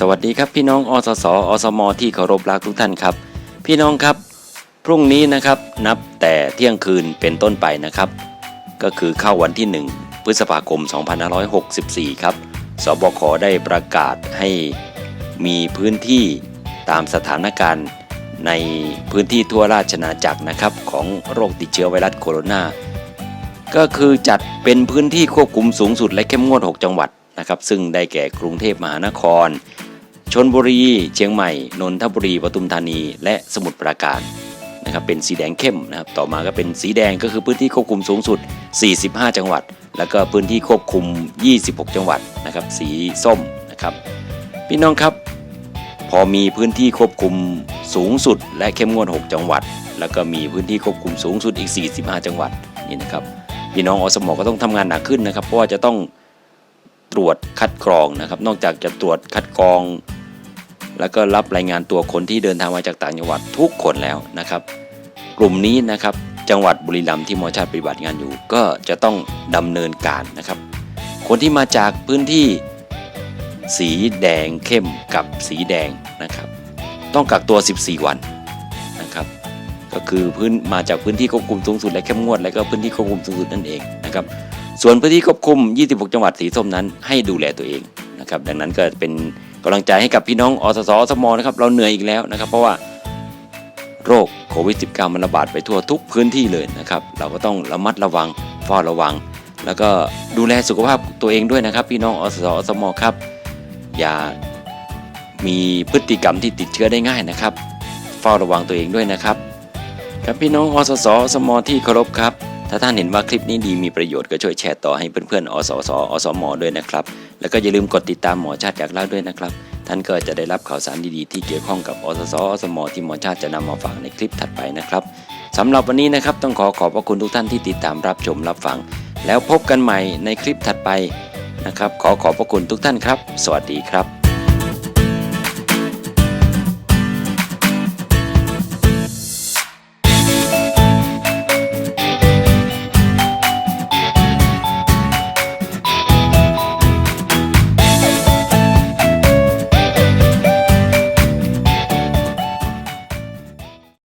สวัสดีครับพี่น้องอสสอสมที่เคารพรักทุกท่านครับ พี่น้องครับ พรุ่งนี้นะครับนับแต่เที่ยงคืนเป็นต้นไปนะครับ ก็คือเข้าวันที่ 1 พฤษภาคม 2564 ครับสบคได้ประกาศให้มีพื้นที่ตามสถานการณ์ในพื้นที่ทั่วราชนาจักรนะครับของโรคติดเชื้อไวรัสโคโรนาก็คือจัดเป็นพื้นที่ควบคุมสูงสุดและเข้มงวด 6 จังหวัดนะครับ ซึ่งได้แก่กรุงเทพมหานคร ชนบุรี เชียงใหม่ นนทบุรี ปทุมธานี และสมุทรปราการนะครับเป็นสีแดงเข้มนะครับต่อมาก็เป็นสีแดงก็คือพื้นที่ควบคุมสูงสุด 45 จังหวัด แล้วก็พื้นที่ควบคุม 26 จังหวัดนะครับสีส้มนะครับพี่น้องครับ พอมีพื้นที่ควบคุมสูงสุด และเข้มงวด 6 จังหวัด แล้วก็มีพื้นที่ควบคุมสูงสุดอีก 45 จังหวัดนี่นะครับพี่น้องอสมก็ต้องทำงานหนักขึ้นนะครับเพราะว่าจะต้องตรวจคัดกรองนะครับนอกจากจะตรวจคัดกรอง แล้วก็รับรายงานตัวคนที่เดินทางมาจากต่างจังหวัดทุกคนแล้วนะครับ กลุ่มนี้นะครับจังหวัดบุรีรัมย์ที่หมอชาติปฏิบัติงานอยู่ ก็จะต้องดำเนินการนะครับ คนที่มาจากพื้นที่สีแดงเข้มกับสีแดงนะครับ ต้องกักตัว 14 วันนะครับ ก็คือพื้นมาจากพื้นที่ควบคุมสูงสุดและเข้มงวด และก็พื้นที่ควบคุมสูงสุดนั่นเองนะครับ ส่วนพื้นที่ควบคุม 26 จังหวัดสีส้มนั้น ให้ดูแลตัวเองนะครับ ดังนั้นก็เป็น กำลังใจให้กับพี่น้องอสสสมนะครับ เราเหนื่อยอีกแล้วนะครับ เพราะว่าโรคโควิด -19 มันระบาดไปทั่วทุกพื้นที่เลยนะครับ เราก็ต้องระมัดระวังเฝ้าระวัง แล้วก็ดูแลสุขภาพตัวเองด้วยนะครับ พี่น้องอสสอสมครับ อย่ามีพฤติกรรมที่ติดเชื้อได้ง่ายนะครับ เฝ้าระวังตัวเองด้วยนะครับ ครับพี่น้องอสสอสมที่เคารพครับ ถ้าท่านเห็นว่าคลิปนี้ดีมีประโยชน์ก็ช่วยแชร์ต่อให้เพื่อนๆ อสส อสม ด้วยนะครับ แล้วก็อย่าลืมกดติดตามหมอชาติอยากเล่าด้วยนะครับ ท่านก็จะได้รับข่าวสารดีๆ ที่เกี่ยวข้องกับอสส อสม ที่หมอชาติจะนำมาฝากในคลิปถัดไปนะครับสำหรับวันนี้นะครับต้องขอขอบพระคุณทุกท่านที่ติดตามรับชมรับฟัง แล้วพบกันใหม่ในคลิปถัดไปนะครับ ขอขอบพระคุณทุกท่านครับ สวัสดีครับ